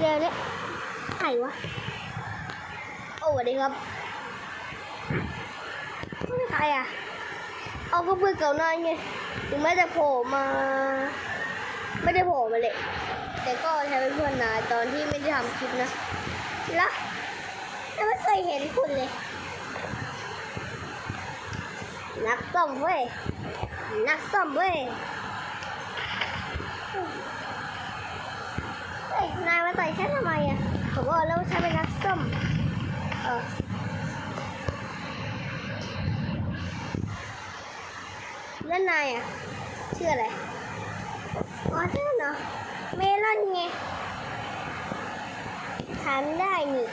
เดี๋ยวเนี่ยใครวะ โอ้สวัสดีครับไม่ใครอะ เอาก็เพื่อนเก่าหน้าไงถึงแม้จะโผล่มา ไม่ได้โผล่มาเลย แต่ก็ใช้เป็นเพื่อนนายตอนที่ไม่ได้ทำคลิปนะแล้วไม่เคยเห็นคุณเลย นักซ่อมเว้ย นักซ่อมเว้ย เฮ้ ย นายมาต่อยฉันทำไมอะผมบอกแล้ววาฉันเป็นนักซ่อมเออแล้วนายอะชื่ออะไร อ๋อชื่อเนาะเมลอนไง ถามได้นี่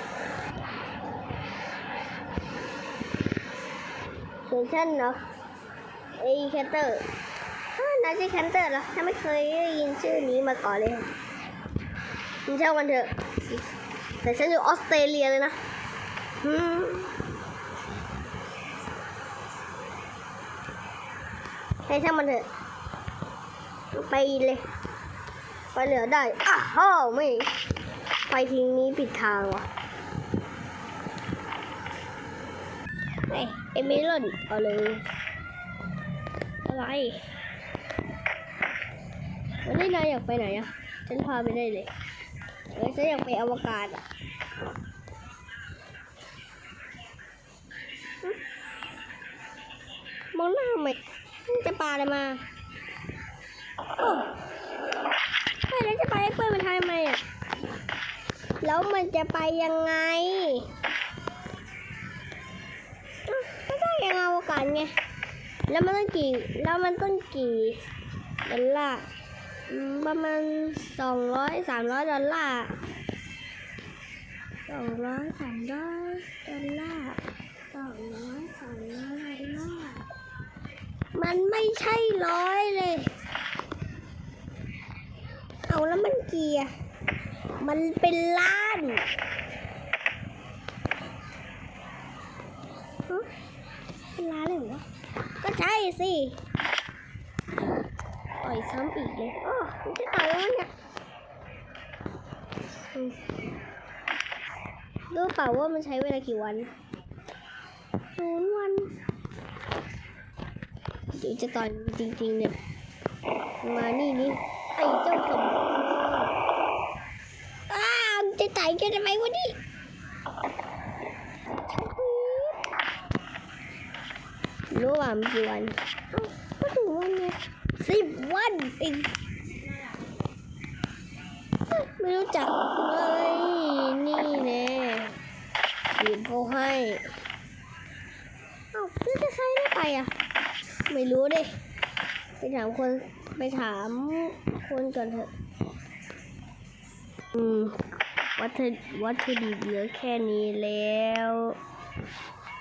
ส่วนฉันเนาะไอ้แคเตอร์นายชื่อแคตเตอร์เหรอฉันไม่เคยได้ยินชื่อนี้มาก่อนเลย มันช่ามันเถอะ แต่ฉันอยู่ออสเตรเลียเลยนะให้ช่างมันเถอะ ไปเลย ไปเหลือได้อ้าวไม่ ไปทิ้งนี้ผิดทางว่ะเฮ้ยไอ้เมลอนเอาเลย อะไร วันนี้นายอยากไปไหนอะ ฉันพาไปได้เลย เออฉันอยากไปอวกาศอะมองหน้าไหมมันจะปาอะไรมาโอ้ไม่แล้วจะไปให้เพื่อนมันทำไมอะแล้วมันจะไปยังไงก็ได้ยังอวกาศไงแล้วมันต้องกี่แล้วมันต้องกี่ดอลลาร์ ประมาณสองร้อยสามร้อยดอลลาร์สองร้อยสามร้อยดอลลาร์สองร้อยสามร้อยดอลลาร์มันไม่ใช่ร้อยเลย เอาแล้วมันเกียร์มันเป็นล้านเป็นล้านเลยเหรอวะก็ใช่สิ ซ้ำอีกเลยอ๋อมันจะต่อยแล้วเนี่ยรู้เปล่าว่ามันใช้เวลากี่วันศูนย์วันเดี๋ยวจะต่อยจริงๆเนี่ย มานี่นี่ไอ้เจ้าสมอ้าวจะต่กันทำไมวะนี่รู้ว่ามันกี่วันเอ้าก็ถึงวันไง สิบวันเองไม่รู้จักเลยนี่แน่ยิบเขาให้เอ้าแล้วจะใช้ได้ไปอะ ไม่รู้ดิไปถามคนไปถามคนก่อนเถอะอืมวัตถุวัตถุดิบเหลือแค่นี้แล้ว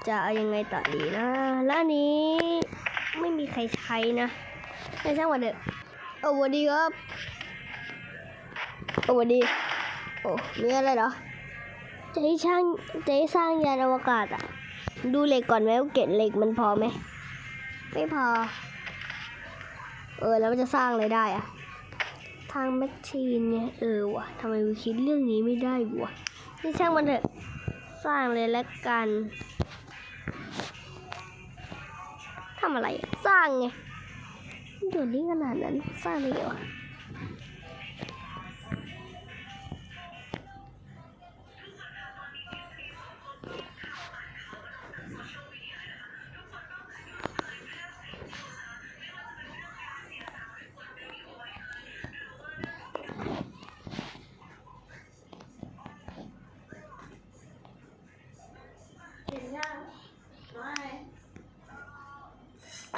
จะเอายังไงต่อดีนะ แล้วอันนี้ไม่มีใครใช้นะ ไม่ช่างวันเถอะเอาสวัสดีครับเอาสวัสดีโอ้มีอะไรเหรอจะให้ช่างจะให้สร้างยานอวกาศอะ ดูเหล็กก่อนไหมว่าเกล็ดเหล็กมันพอไหมไม่พอ เออแล้วมันจะสร้างอะไรได้อะ ทางแมชชีนเนี่ยเออวะทำไมวิคิดเรื่องนี้ไม่ได้วะนี่ช่างมันเถอะสร้างเลยแล้วกันทำอะไรอะสร้างไง เดี๋ยวนี้ขนาดนั้นสร้างเลยเหรอ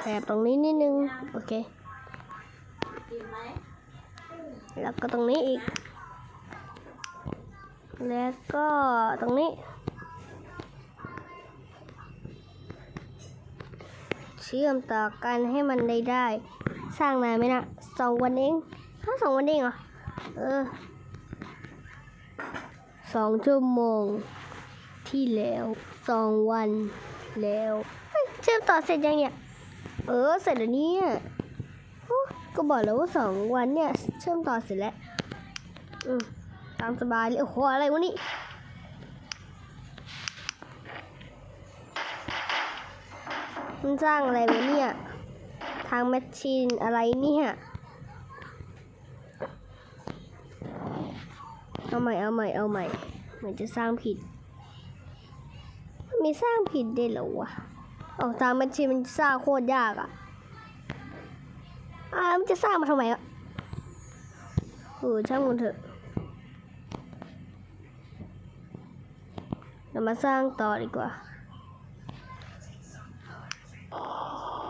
แถบตรงนี้นิดนึง โอเค แล้วก็ตรงนี้อีก แล้วก็ตรงนี้เชื่อมต่อกันให้มันได้ได้ สร้างนานไหมนะสองวันเองถ้าสองวันเองเหรอเออสองชั่วโมงที่แล้วสองวันแล้วเชื่อมต่อเสร็จยังเนี่ย เออ เสร็จแล้วเนี่ย ก็บอกแล้วว่าสองวันเนี่ยเชื่อมต่อเสร็จแล้วอืมตามสบายเลยโอ้โหอะไรวะนี่มันสร้างอะไรวะเนี่ย ทางแมชชีนอะไรเนี่ย เอาใหม่เอาใหม่เอาใหม่เหมือนจะสร้างผิด มีสร้างผิดได้หรอวะออกทางแมชชีนมันสร้างโคตรยากอะ่ะ มันจะสร้างมาทำไมอะโอ้ช่างมันเถอะเรามาสร้างต่อดีกว่า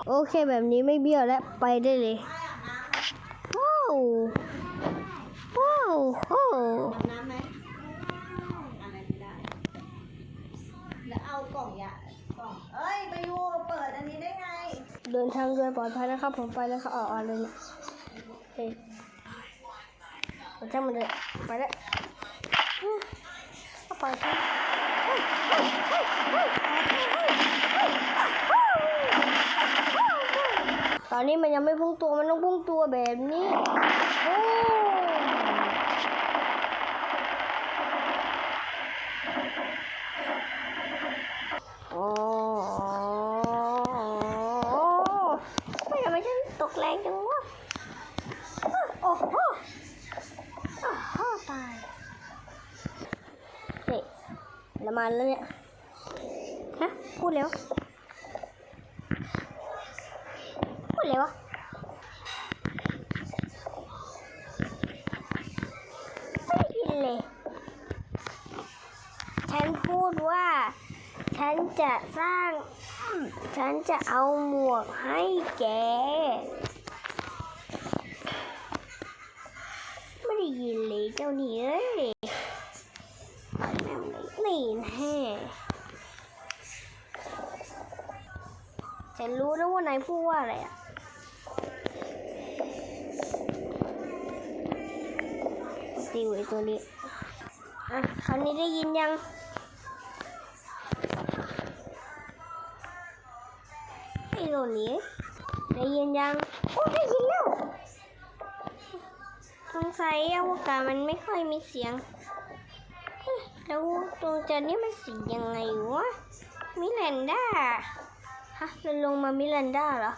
โอเคแบบนี้ไม่เบี้ยวแล้วไปได้เลย ว้าว ว้าวโอ้ น้ำไหมอะไรไม่ได้ แล้วเอากล่องยากล่อง เอ้ย ไปยูเปิดอันนี้ได้ไง เดินทางโดยปลอดภัยนะครับ ผมไปแล้วครับออกอเลยนะเฮ้ยมันจะมันเลยไปแล้วไปครับตอนนี้มันยังไม่พุ่งตัวมันต้องพุ่งตัวแบบนี้โอ้โอ้ไม่ทำไมฉันตก แรงจังวะโอ้โหโอ้โหตายนี่ละมันแล้วเนี่ยฮะพูดแล้วพูดเลยวะไม่ได้ยินเลย ฉันพูดว่า ฉันจะสร้าง ฉันจะเอาหมวกให้แก ไม่ได้ยินเลยเจ้านี่เอ้ยนี่แน่ฉันรู้นะว่านายพูดว่าอะไรอะติวไอ้ตัวนี้ อะคราวนี้ได้ยินยัง ไอ้ตัวนี้ได้ยินยัง โอ้ได้ยินแล้วสงสัยอวกาศมันไม่ค่อยมีเสียงแล้วตรงจันนี่มันสียังไงวะมิลันดาฮะเราลงมามิลันดาเหรอ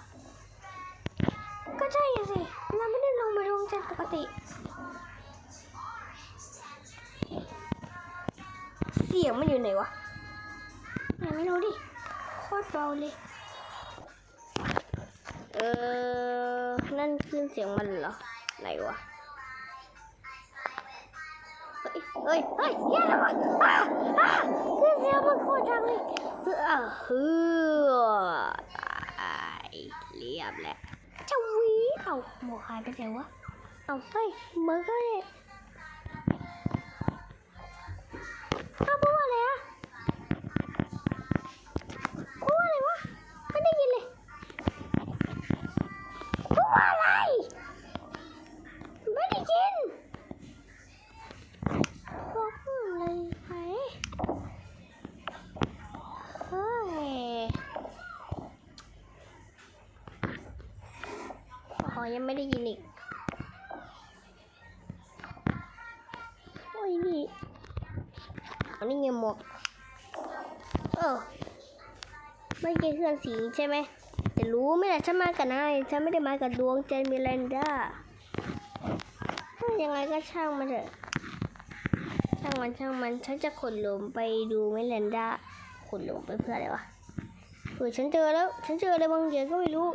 ก็ใช่สิ เราไม่ได้ลงมาดวงจันทร์ปกติ เสียงมันอยู่ไหนวะไม่รู้ดิ โคตรเบาเลย เออ นั่นคือเสียงมันเหรอ ไหนวะ เฮ้ย เฮ้ย เฮ้ยแย่แล้วะอ้าอ้าคือเสียงมันโคตรดังเลยเฮ้อฮือตายเรียบแล้วเจะวีเอาหมวกหายไปไหนวะ เอาเฮ้ยมื่อก็เลยเอาพูดว่าอะไรอะพูดว่าอะไรวะ ไม่ได้ยินเลยพูดว่าอะไร ไม่ได้ยิน บอกอะไรไปเฮ้ยอ๋อยังไม่ได้ยินอีก โอ้ยนี่อั นนี้ไงหมวกเออไม่ใช่เครื่องสีใช่ไหมจะรู้ไหมล่ะฉันมากับนายฉันไม่ได้มากับดวงใจมิรันดายังไงก็ช่างมาเถอะ ช่างมันช่างมันฉันจะขนหลุมไปดูมิรันดาขนหลุมไปเพื่ออะไรวะเผื่อฉันเจอแล้ว ฉันเจออะไรบางอย่างก็ไม่รู้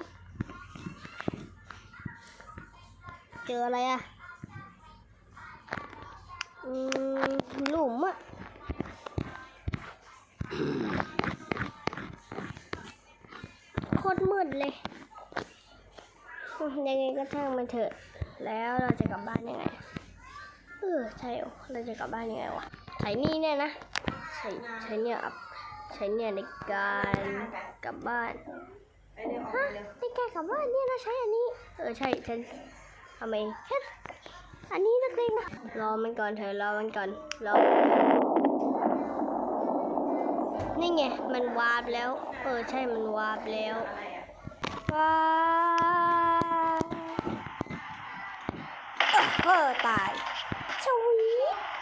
เจออะไรอะอืมหลุมอะ โคตรมืดเลย ยังไงก็ช่างมันเถอะ แล้วเราจะกลับบ้านยังไง เออใช่เราจะกลับบ้านยังไงวะ ใช้นี่เนี่ยนะ ใช้ใช้เนี่ยอัพใช้เนี่ยในการกลับบ้านฮะในการกลับบ้านเนี่ยนะใช้อันนี้ เออใช่ฉันทำไมฮ็ดอันนี้นักเลงนะรอมันก่อนเถอะรอมันก่อนรอ นี่ไง มันวาร์ปแล้ว เออ ใช่ มันวาร์ปแล้ววาปเออตายชวี